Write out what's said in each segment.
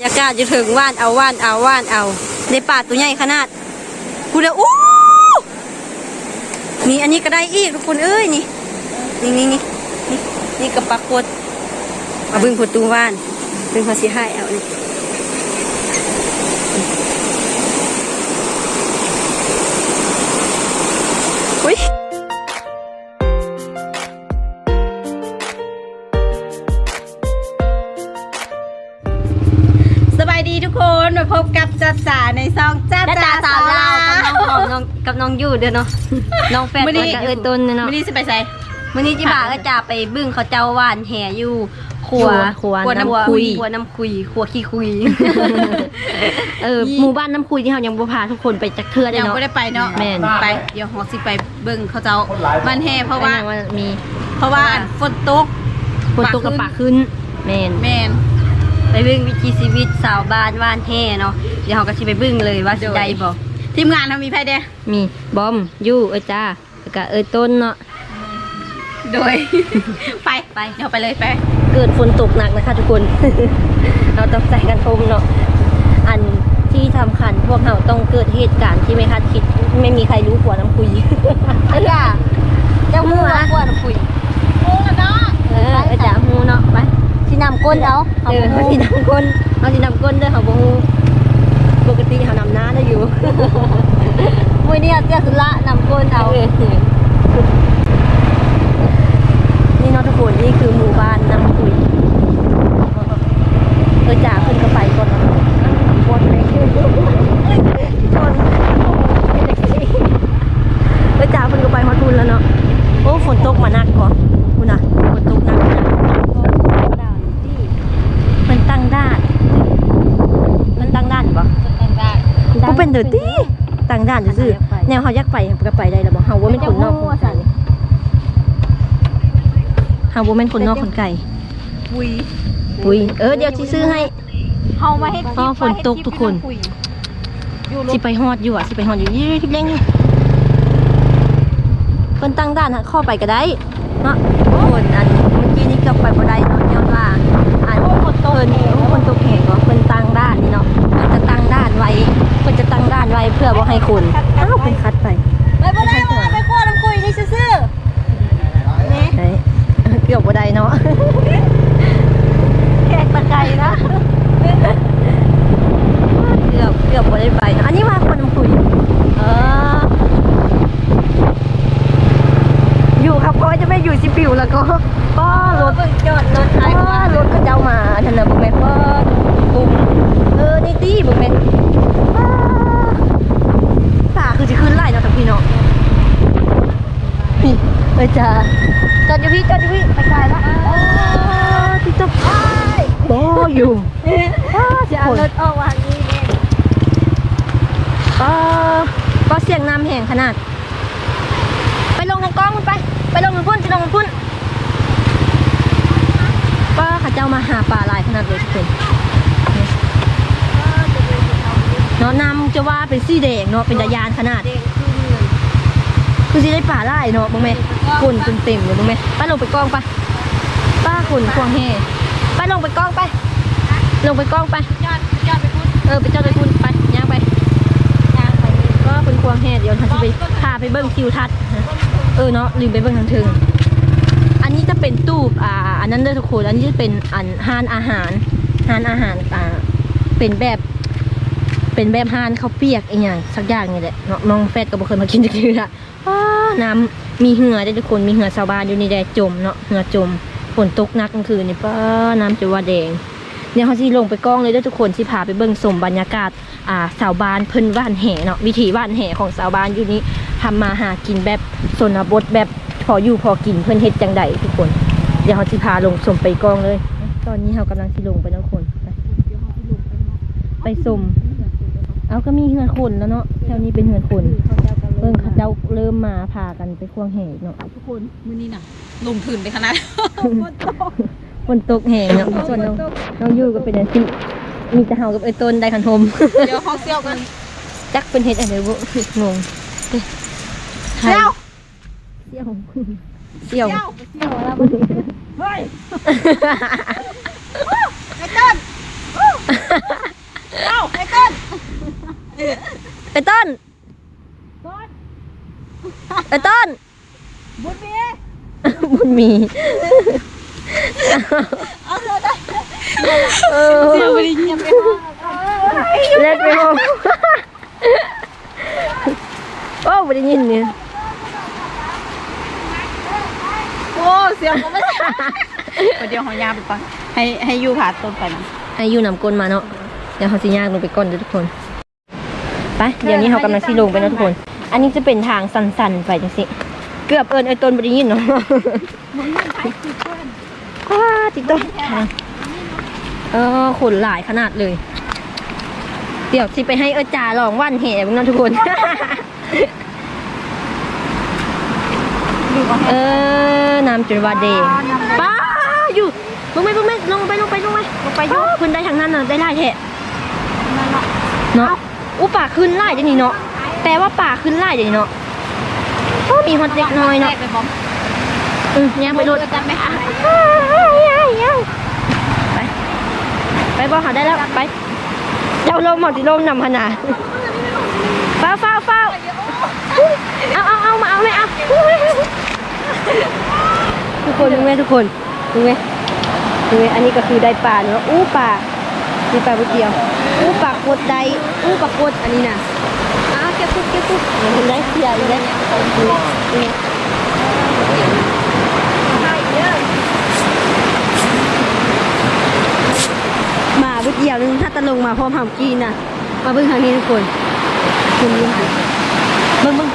บรรยากาศจะถึงว่านเอาว่านเอาว่านเอา ในป่าตัวใหญ่ขนาดกูเลยอู้นี่อันนี้ก็ได้อีกทุกคนเอ้ยนี่นี่นี่นี่นี่นี่กับปลากดมาบึงประตูว่านบึงภาสิให้เอานี่อุ้ย กับน้องอยู่เด้อเนาะ น้องแฟนมื้อนี้กับเอ้ยต้นเนาะวันนี้สิไปใส่วันนี้จิบ่าก็จะไปบึ้งเขาเจ้าว่านแห่อยู่ครัวครัวครัวน้ำน้ำคุคุยยครัวน้ำคุยครัวขี้คุย เออหมู่บ้านน้ำคุยที่เรายังบ่พาทุกคนไปจักเทื่อได้ยังเนาะ ไม่ได้ไปเนาะแม่น ไป เดี๋ยวฮอสิไปเบิ่งเขาเจ้าบ้านแห่เพราะว่าว่ามีเพราะว่าอันฝนตก ฝนตกกับปากขึ้นแม่นแม่น ไปบึ้งวิถีชีวิตสาวบ้านว่านแห่เนาะ เดี๋ยวเราก็สิไปบึ้งเลยว่าสิได้บ่ ทีมงานเรามีไพ่เด้มีบอมยู่เอ้ยจ้าแล้วก็เอ้ยต้นเนาะโดย ไปไปเดี๋ยวไปเลยไป เกิดฝนตกหนักนะคะทุกคน เราต้องใส่กันทมเนาะอันที่สำคัญพวกเราต้องเกิดเหตุการณ์ที่ไม่คาดคิด ไม่มีใครรู้หัวน้ำคุยเอ้ยอะเจ้าหมูนะครัวน้ำคุยโอ้กันเนาะเออเอ้ยจ้าฮูเนาะไปสินำก้นเอาเออเขาสินำก้นเขาสินำก้นเด้อเขาบ่ฮู้ ปกติเขานำหน้าได้อยู่มื้อนี้เตี้ยสุละนำก้นเอาเออนี่เนาะทุกคนนี่คือหมู่บ้านน้ำคุยเออจ่าขึ้นก็ไปก่อนเนาะบนเลยคือชนเออจ่าขึ้นก็ไปฮอดทุนแล้วเนาะโอ้ฝนตกมาหนักก่อนคุณน่ะฝนตกหนักนะมันตั้งด้านมันตั้งด้านอยู่ปะ บ่ เป็นเด้อติต่างด้านซื่อๆแนวเฮาอยากไปก็ไปได้แล้วบ่เฮาบ่แม่นคนนอกคนไกลเฮาบ่แม่นคนนอกคนไกลปุยปุ้ยเออเดี๋ยวสิซื้อให้เฮามาเฮ็ดอ๋อฝนตกทุกคนอยู่สิไปฮอดอยู่อะสิไปฮอดอยู่ยี่ทิพเล่งอยู่เพิ่นตั้งด้านเข้าไปก็ได้เนาะทุกคนอันเมื่อกี้นี้เกือบไปบ่ได้เนาะย้อนว่าอันเพิ่นเพิ่นตกแหงเนาะเพิ่นตั้งด้านนี่เนาะเพิ่นจะตั้งด้านไว้ เพิ่นจะตั้งด้านไว้เพื่อบ่ให้คนอ้าวเพิ่นคัดไปไปบ่ได้บ่ไปครัวน้ำคุยนี่ซื่อไหนเกือบบ่ได้เนาะๆแขกตะไคร้นะเกือบเกือบบ่ได้ไปนะอันนี้ว่าคนน้ำคุยเอออยู่ครับก็จะไม่อยู่สิปิวแล้วก็ก็รถจอดรถท้ายก็รถก็เจ้ามาทันนะบุกแม่ก็ปุ่มเออนี่ตีบุกแม่อ้าตา คือจะขึ้นไล่เนาะทั้งพี่เนาะนี่เออจ้าจอดอยู่พี่จอดอยู่พี่ไปไกลละอ๋อที่จบบ่อยู่อ้าจะเอารถออกวางนี่แน่ก็ก็เสียงน้ำแห่งขนาด ไปลงทางกล้องมันไป ไปลงทางพุ่นไปลงทางพุ่นก็ข้าเจ้ามาหาปลาหลายขนาดเลยทุกคนเนาะน้ำจะว่าเป็นสีแดงเนาะเป็นตะยานขนาดเด้งขึ้นเลยคือสิได้ปลาหลายเนาะบ้งไหมคนจนเต็มเลยบ้งไหมไปลงไปกล้องไปป้าคนควงแห่ไปลงไปกล้องไป ลงไปกล้องไป ยอดยอดไปพุ่นเออไปเจ้าไปพุ่นไปย่างไป ยางไปนี่ก็เป็นควงแห่เดี๋ยวท่านจะไปพาไปเบิ้งทิวทัศน์นะเออเนาะลืมไปเบิ้งทางถึงอันนี้จะเป็นตู้อ่า อันนั้นเด้อทุกคนอันนี้จะเป็นอันห้านอาหารห้านอาหารอ่าเป็นแบบ เป็นแบบห้านข้าวเปียกอีกอย่างสักอย่างนี่แหละเนาะน้องแฟดก็บ่เคยมากินจักเทื่ออ้าน้ำมีเหือได้ทุกคนมีเหือชาวบ้านอยู่นี่แดจมเนาะเหือจมฝนตกนักกลางคืนนี่ป้าน้ำจะว่าแดงเนี่ยเขาสิลงไปกล้องเลยเด้วยทุกคนสิพาไปเบิ่งสมบรรยากาศอ่าสาวบ้านเพิ่นว่านแห่เนาะวิถีว่านแห่ของสาวบ้านอยู่นี้ทำมาหากินแบบสนบทแบบพออยู่พอกินเพิ่นเฮ็ดจังใดทุกคน เดี๋ยวเขาสิพาลงสมไปกล้องเลย ตอนนี้เขากำลังสิลงไปแล้วทุกคน ไปไปสม เอาก็มีเฮือนคนแล้วเนาะแถวนี้เป็นเฮือนคนเบิ่งเขาเจ้าเริ่มมาพากันไปควงแห่เนาะทุกคนมื้อนี้น่ะ ลงทุนไปขนาดฝนตกแห่เนาะส่วนน้องน้องอยู่ก็เป็นอันสิมีแต่เฮากับไอ้ต้นได้คันทมเดี๋ยวเขาเซี่ยวกันจักเป็นเฮ็ดอะไรบุงงเซี่ยวเสี่ยวเสี่ยวเซี่ยวเซี่ยวแล้วเฮ้ยไอ้ต้นเอ้าไอ้ต้น ไอ้ต้นไอ้ต้น บุญมีบุญมี เอาเธอได้เออเดี๋ยวไปเงียบไปห้องเล่นไปห้องโอ้ไม่ได้ยินเนี่ยโอ้เสียงก็ไม่ได้เดี๋ยวหอยาไปก่อนให้ให้อยู่ผ่าต้นไปนะให้อยู่นำก้นมาเนาะเดี๋ยวเขาสิย่างลงไปก้นเด้อทุกคน ไปเดี๋ยวนี้เขากำลังสิลงไปนะทุกคน อันนี้จะเป็นทางสันๆไปจังสิ เกือบเอินไอ้ต้นไม่ได้ยินเนาะอ้าติดต้นเออขนหลายขนาดเลย เดี๋ยวสิไปให้เออจ่าลองว่านแห่บ้างนะทุกคน เออน้ำจนว่าเดงป้าอยู่ลงไปลงไปลงไปลงไปลงไปลงไปอยู่ขึ้นได้ทางนั้นน่ะได้ไล่แทะเนาะ อู้ป่าขึ้นไล่เดี๋ยวนี้เนาะแปลว่าป่าขึ้นไล่เดี๋ยวนี้เนาะโอ้มีฮอตเล็กน้อยเนาะอืมยังไปรถจำไม่หาไปไปบ่หาได้แล้วไปเจ้าลมหมดสิลมนำพนาฟ้าฟ้าฟ้าเอาเอาเอามาเอาไม่เอาทุกคนดูไหมทุกคนดูไหมดูไหมอันนี้ก็คือได้ปลาเนาะอู้ปลา มีปลาบุเดียวอู้ปลาโคตรได้อู้ปลาโคตรอันนี้น่ะอ้าวเก็บปุ๊บเก็บปุ๊บเห็นได้เสียอยู่ได้นี่มาบุเดียวนึงถ้าตะลงมาพร้อมหำกีน่ะ มาเบิ่งทางนี้ทุกคนคุณดูค่ะเบิ่งเบิ่ง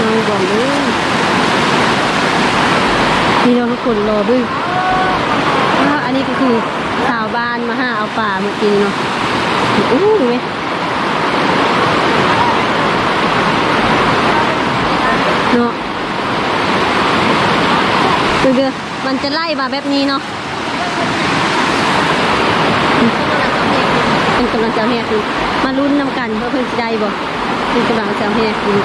น้องบอกเลยนี่เราทุกคนรอเบิ่งอ่าอันนี้ก็คือชาวบ้านมาหาเอาป่าเมื่อกี้เนาะอู้ดูไหมเนาะดูเด้อมันจะไล่มาแบบนี้เนาะเป็นกำลังใจให้คือมาลุ้นนำกันว่าเพิ่นสิได้บ่เป็นกำลังใจให้คือ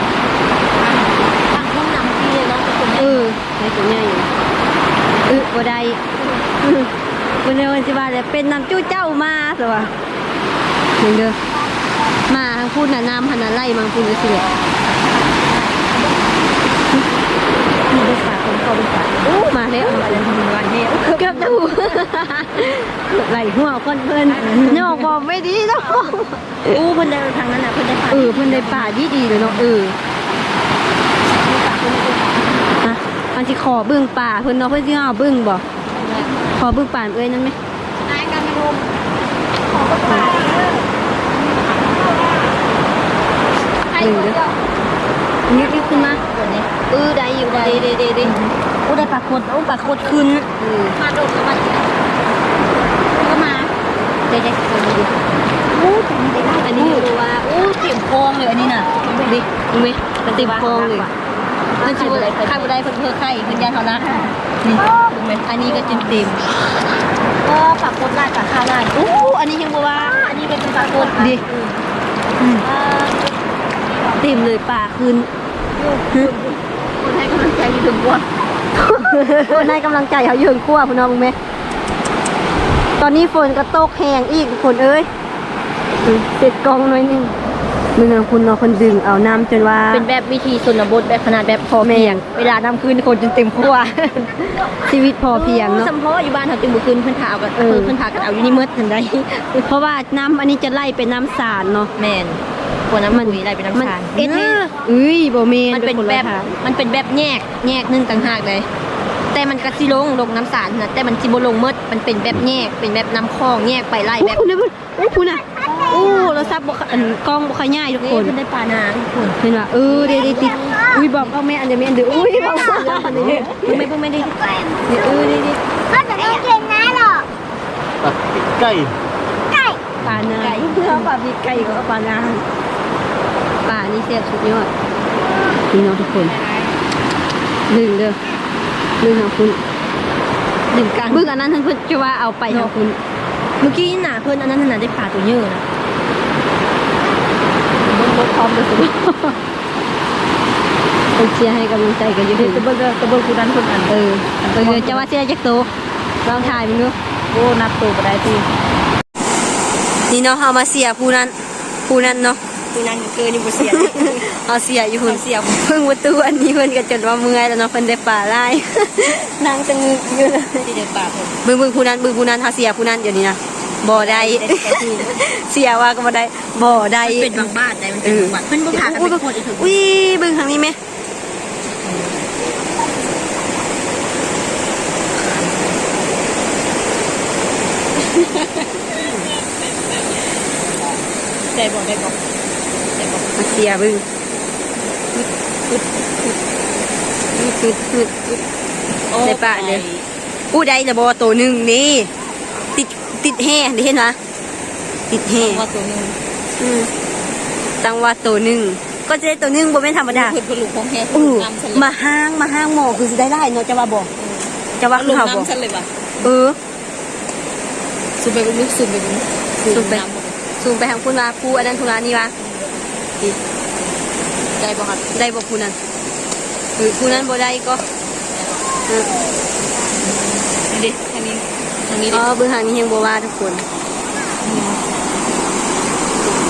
ตั้งห้องน้ำที่เลยเนาะทุกคนเออในตัวใหญ่อยู่เออบ่ได้ อื้อบ่ได้ว่าสิว่าแต่เป็นน้ำจู้เจ้ามาซะว่าเห็นเด้อมาทางพูดน่ะน้ำหันน่ะไล่มังพูดจังซี่แหละนี่เป็นฝาของเขาเป็นฝาโอ้มาแล้วมาแล้วทำวันนี้เกือบจะหูไหลหัวคนเพิ่นนอกบอกไม่ดีเนาะอู้เพิ่นได้ทางนั้นน่ะเพิ่นได้ผ่าเออเพิ่นได้ป่าดีดีๆเลยเนาะเออฮะอันที่ขอเบื้องป่าเพิ่นเนาะเพิ่นสิเอาเบื้องบ่ ขอบื้องป่านเอ้ยนั่นไหมนายกันรุมขอประกาศให้เบิ่งเดียวอนึกนึกขึ้นมาเออได้อยู่ได้ได้ได้ได้โอ้ได้ปลาโคดโอ้ปลาโคดขึ้นมาโดดเข้ามาอีกก็มาได้ได้คนดูอู้แต่ไม่ได้อันนี้อยู่ว่าอู้เต็มคลองเลยอันนี้น่ะดิดูไหมมันเต็มคลองเลย มันสิบ่ได้ข้าวบ่ได้เพิ่นเพิ่นไข่เพิ่นยานเท่านั้นนี่ดูไหมอันนี้ก็เต็มเต็มก็ปักโคตรลายปักข้าวลายๆอู้อันนี้ยังบ่ว่าอันนี้เป็นปักโคตรดิอืมเต็มเลยป่าคืนคนให้กำลังใจอยู่ถึงบนคนให้กำลังใจเขาเยิงขั้วพี่น้องมึงไหมตอนนี้ฝนก็ตกแห้งอีกฝนเอ้ยอืมเสร็จกองหน่อยหนึง มึงเอาคุณเนาะคนดึงเอาน้ำจนว่า เป็นแบบวิธีสุนบทแบบขนาดแบบพอแม่งเวลาน้ำคืนคนจนเต็มขั้วชีวิตพอเพียงเนาะสัมเพาะอยู่บ้านเขาตึงบุคืนเพิ่นถาเอากันเออเพิ่นถากันเอาอยู่นี่มืดทันใดเพราะว่าน้ำอันนี้จะไล่เป็นน้ำสารเนาะแม่นกว่าน้ำมันอะไรเป็นน้ำมันชาเอ็ดเอ้ยบ่เมนมันเป็นคละแบบทางมันเป็นแบบแยกแยกหนึงต่างหากเลย แต่มันก็สิลงลงน้ำสารนะแต่มันสิบ่ลงมืดมันเป็นแบบแยกเป็นแบบน้ำคลองแยกไปไล่โอ้แบบคุณเลยโอ้คุณอะโอ้เราซับบ่ขอันกล้องบ่ขย่ายทุกคนเพิ่นได้ปลานางทุกคนเห็นว่าเออเดี๋ยวๆติดอุ้ยบอกเอาแม่อันเดียวแม่อันเดียวอุ้ยบอกอันเดียวเพิ่นไม่เพิ่นไม่ได้เดี๋ยวเออเดี๋ยวก็จะต้องกินนะหรอกตัดใกล้ๆปลานาไก่เพื่อปลาบีไก่ก็ปลานาปลานี่แซ่บสุดยอดนี่เนาะทุกคนดึงเด้อดึงเอาคุณดื่มกันเบิ่งอันนั้นท่านเพิ่นจะว่าเอาไปเอาคุณ เมื่อกี้หนาเพิ่นอันนั้นน่ะได้ปลาตัวเยอะนะเบิ่งบ่พร้อมเลยสิเป็นเชียร์ให้กำลังใจกันอยู่เดี๋ยวจะเบิ่งจะเบิ่งผู้นั้นคนนั้นเออเออจะว่าเชียร์จักโตลองถ่ายมึงดูโอ้นับตัวก็ได้ที่นี่เนาะเอามาเสียผู้นั้นผู้นั้นเนาะ คือนั่นเกินอยู่บ่เสียเอาเสียอยู่เพิ่นเอาเสียเพิ่งประตูอันนี้เพิ่นก็จนว่าเมื่อยแล้วเนาะเพิ่นได้ป่าไล่นางจะงึกอยู่เลยที่เดินป่าเพิ่นเบิ่งเบิ่งผู้นั้นเบิ่งผู้นั้นเฮาเสียผู้นั้นเดี๋ยวนี้นะบ่ได้ได้แต่ที่เสียว่าก็บ่ได้บ่ได้เป็นบางบ้านได้มันเป็นบางบ้านเพิ่นบ่พากันไปโคตรอีกถึงอุ้ยเบิ่งทางนี้ไหมได้บ่ได้บ่ได้บ่ มาเสียเบิ่งอึดอึดอึดอึดอึดในป่าเลยอู้ได้ละบ่ตัวหนึงนี่ติดติดแห่ได้เห็นปะติดแห่ว่าตัวนึงอืมจังว่าตัวหนึงก็จะได้ตัวหนึงบ่แม่นธรรมดาเพิ่นเพิ่นลูกของแท้อู้น้ำสลิมาห้างมาห้างหมอคือสิได้ได้เนาะจะว่าบ่จะว่าคืลูอกเฮาบ่น้ำสลิบ่เออสูบไปบ่ลึกสูบไปบ่สูบไปน้ำบ่ซูมไปทางคุณว่าผู้อันนั้นทุรานี่วะ ได้บ่ครับได้บ่ผู้นั้นหรือผู้นั้นบ่ได้ก็เออนี่ดิทางนี้ทางนี้อ๋ดิอเบื้องหางนี้ยังบ่ว่าทุกคน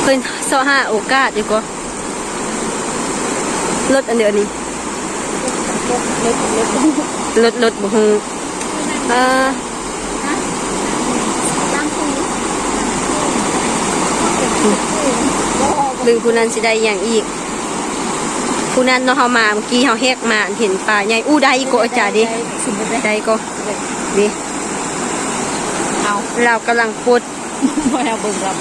เพิ่นเสาะหาโอกาสดีกว่าลดอันเดียวนี้ลดลดบ่ฮู้เออ หรือผู้นั้นสิได้อย่างอีก ผู้นั้นเนาะเฮามาเมื่อกี้เฮาแฮกมาเห็นปลาใหญ่อู้ได้ก็อาจารย์ดิสูบไปได้ได้ก็ดิเอาเรากำลังปลดบ่เอาเบิ่งรับ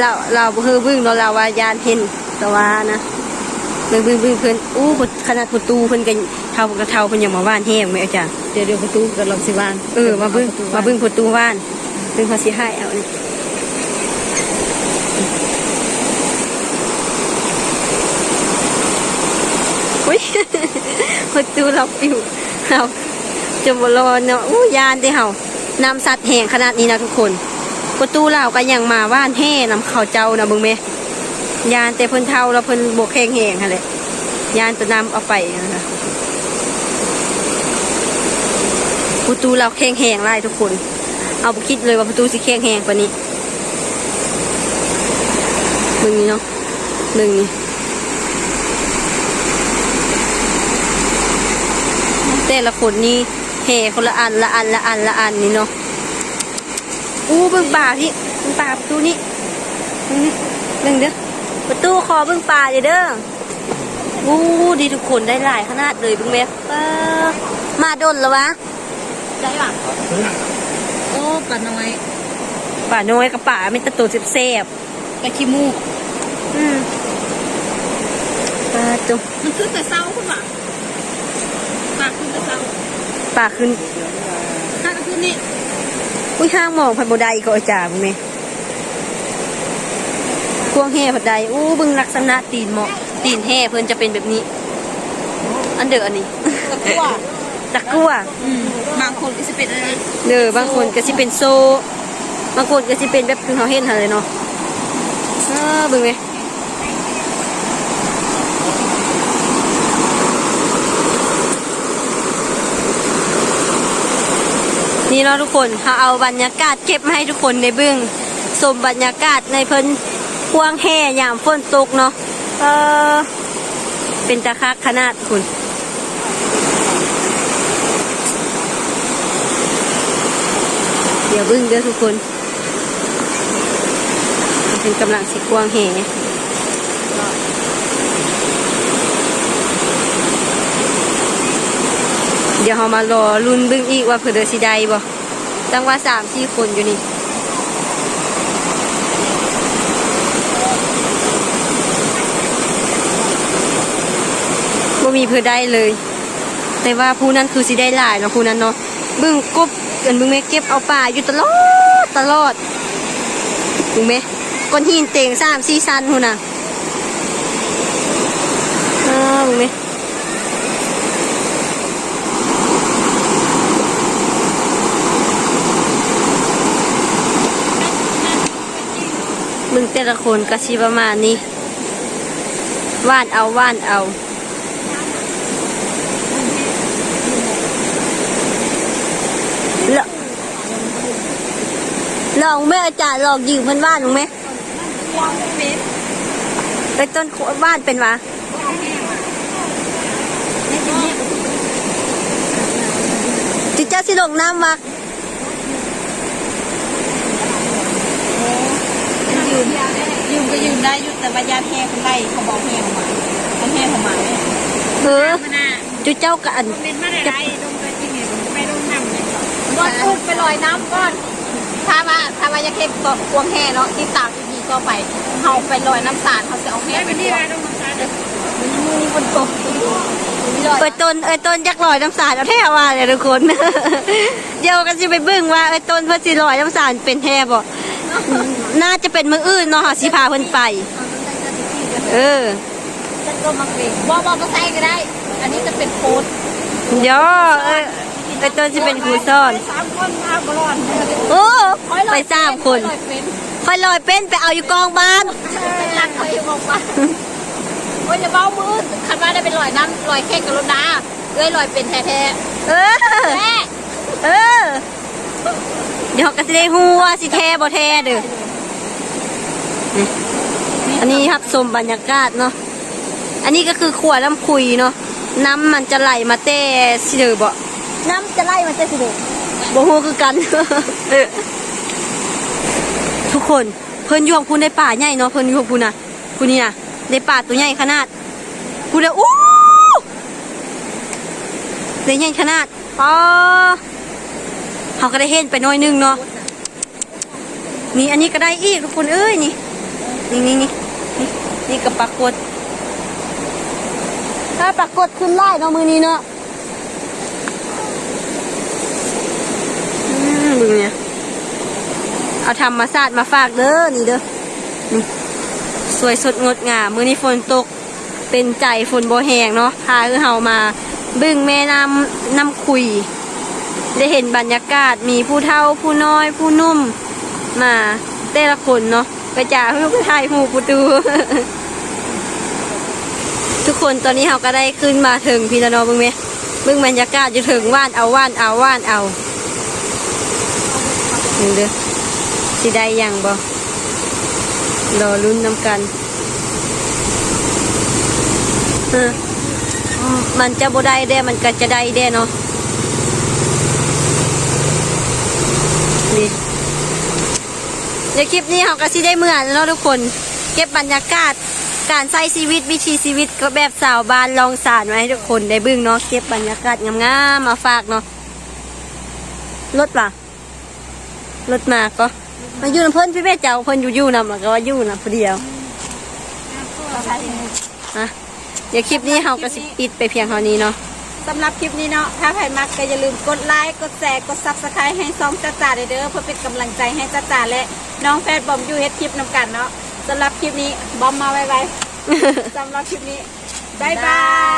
เราเราบ่คือบึ้งเราเราว่ายานเห็นแต่ว่านะบึ้งบึ้งบึ้งเพิ่นอู้บทขนาดประตูเพิ่นก็เท่ากระเท่าเพิ่นยังมาว่านแห้งไหมอาจารย์เดี๋ยวเดี๋ยวประตูกันลองสิว่านเออมาบึ้งมาบึ้งประตูว่านบึ้งภาษีให้เอานี่อุ้ย ประตูเราปิวเราจะบรอเนาะอู้ยานเด้เฮานำสัตว์แห่งขนาดนี้นะทุกคนประตูเราก็ยังมาว่านแห่นำเขาเจ้านะบิ่งแม่ยานแต่เพิ่นเท่าแล้วเพิ่นบกแข็งแหงหั่นแหละยานจะนำเอาไปนะคะประตูเราแข็งแหงหลายทุกคน เอาบ่คิดเลยว่าประตูสิแข็งแหงกว่านี้เบิ่งนี่เนาะเบิ่งนี่ แต่ละคนนี่แห่คนละอันละอันละอันละอันนี่เนาะอู้เบิ่งป่าพี่เบิ่งป่าประตูนี่เบิ่งนี่งเด้อประตูคอเบิ่งป่าเด้อเด้ออู้ดีทุกคนได้หลายขนาดเลยเบิ่งแม่มาดนแล้ววะได้ป่ะโอ้ปลาน้อยป่าน้อยกับป่าไม่ตะโตเสียบปลาขี้มูกอืมป่าตัวมันขึ้นแต่เศร้าคุณว่ะปลาขึ้นแต่เศร้า ป่าขึ้นถ้าก็ขึ้นนี่อุ้ยห้างหมองพันโบไดก็อาจารย์เบิ่งแม่พวงแห่ผัดใดอู้เบิ่งลักษณะตีนเหมาะตีนแห่เพิ่นจะเป็นแบบนี้ อันเด้ออันนี้ตะกั่วตะกั่วอืมบางคนก็จะเป็นอะไรเด้อบางคนก็สิเป็นโซบางคนก็สิเป็นแบบคือเขาเห็นหั่นเลยเนาะเออเบิ่งไหม นี่เนาะทุกคนเขาเอาบรรยากาศเก็บมาให้ทุกคนได้เบิ่งชมบรรยากาศในเพิ่นพวงแห่ยามฝนตกเนาะเออเป็นตะคักขนาดคุณเดี๋ยวบึ้งเด้อทุกคน เป็นกำลังสิกวางแห่ เดี๋ยวเรามารอรุ่นบึ้งอีกว่าเพื่อเดอสิได้บ่ตั้งว่าสามสี่คนอยู่นี่บ่มีเพื่อได้เลย แต่ว่าผู้นั้นคือสิได้หลายเนาะผู้นั้นเนาะบึ้งกบกันบึ้งแม่เก็บเอาป่าอยู่ตลอดตลอดบึ้งแม่ก้อนหินเต่งสามสี่ซันหุ่นน่ะอ้าวบึ้งแม่ แต่ละคนก็สิประมาณนี้ว่านเอาว่านเอาลลองแม่อาจารย์ลองยิงเพื่อนบ้านหนูไหมไปต้นบ้านเป็นวะจิเจ้าสิลงน้ำวะ ยืมยืม ก็ยืมได้อยุแต่ว่ายาแพ้คนไล่เขาบอกแพ้ออกมาเขาแพ้ออกมาเนี่ยเออจุเจ้ากันเป็นมาได้ไรลงไปที่นี่ไปลงน้ำเลยก่อนพูดไปลอยน้ำก่อนถ้าว่าถ้าว่ายาแค่ตัวกวงแห่เนาะที่ตามที่ดีก็ไปเขาไปลอยน้ำสาดเขาจะเอาแห่ไปที่ไรลงน้ำสาดเด้อมีคนตกเอ้ยต้นเอ้ยต้นยักษ์ลอยน้ำสารเอาแท้ว่าเลยทุกคน เดี๋ยวกันจะไปเบิ่งว่าเอ้ยต้นเพื่อสิลอยน้ำสารเป็นแท้บ่ น่าจะเป็นมืออื่นเนาะค่ะสิพาเพิ่นไป เออฉันก็มักเองบ่บ่ก็ใส่ก็ได้ อันนี้จะเป็นโค้ดเดี๋ยวเอ้ยเอ้ยต้นจะเป็นครูสอนสามคนมาบอลโอ้ไปสามคนเป็นค่อยลอยเป็นไปเอาอยู่กองบ้านเป็นรักเขาอยู่บอกว่าโอ้ยจะเบ้ามือคันว่าได้เป็นลอยน้ำลอยแค่กับรถนาเอ้ยลอยเป็นแท้เออๆแม่เออเดี๋ยวก็จะได้ฮู้ว่าสิแท้บ่แท้เด้อนี่ อันนี้ครับชมบรรยากาศเนาะ อันนี้ก็คือขวดน้ำคุยเนาะ น้ำมันจะไหลมาเต้สิเด้อบ่น้ำจะไล่มันจะสิเด็กบ่ฮู้คือกัน ทุกคนเพิ่นอยู่ของคุณในป่าใหญ่เนาะเพิ่นอยู่ของคุณน่ะคุณนี่น่ะในป่าตัวใหญ่ขนาดคุณน่ะอู้ในใหญ่ขนาดอ๋อเขาก็ได้เห็นไปหน้อยนึงเนาะนี่อันนี้ก็ได้อีกทุกคนเอ้ยนี่ นี่นี่นี่นี่นี่ก็ปรากฏถ้าปรากฏขึ้นไล่เนาะมือนี้เนาะอืมดูเนี่ย เอาธรรมาสตร์มาฝากเด้อนี่เด้อนี่สวยสดงดงาม มือนี้ฝนตก เป็นใจฝนโบแหงเนาะพาคือเฮามาบึ้งแม่น้ำน้ำคุย ได้เห็นบรรยากาศมีผู้เฒ่าผู้น้อยผู้นุ่มมาแต่ละคนเนาะ ไปจ่าเพื่อถ่ายหมู่ประตู ทุกคนตอนนี้เราก็ได้ขึ้นมาถึงพี่ละนอบึงไหมบึงบรรยากาศอยู่ถึงว่านเอาว่านเอาว่านเอาหนึ่งเด้อสิได้ยังบ่รอลุ้นน้ำกันมันจะบ่ได้แด้มันก็จะได้แด้เนาะนี่ ดี๋ยวคลิปนี้เราก็สิได้เมื่อนแล้วทุกคน เก็บบรรยากาศการใช้ชีวิตวิถีชีวิตก็แบบสาวบ้านลองสารไว้ให้ทุกคนได้บึ้งเนาะเก็บบรรยากาศงามๆมาฝากเนาะรถป่ะรถมาก็มาอยู่นำเพิ่นพี่แม่เจ้าเพิ่นอยู่อยู่นำแล้วก็ว่าอยู่นำผู้เดียวฮะเดี๋ยวคลิปนี้เฮาก็สิปิดไปเพียงเท่านี้เนาะสำหรับคลิปนี้เนาะถ้าใครมักก็อย่าลืมกดไลค์กดแชร์กดซับสไครต์ให้ซองจ้าจ่าเด้อเพื่อเป็นกำลังใจให้จ้าจ่าและ น้องแฟนบอมยูเฮ็ดคลิปนำกันเนาะสำหรับคลิปนี้บอมมาไว้ไว้สำหรับคลิปนี้บ๊ายบาย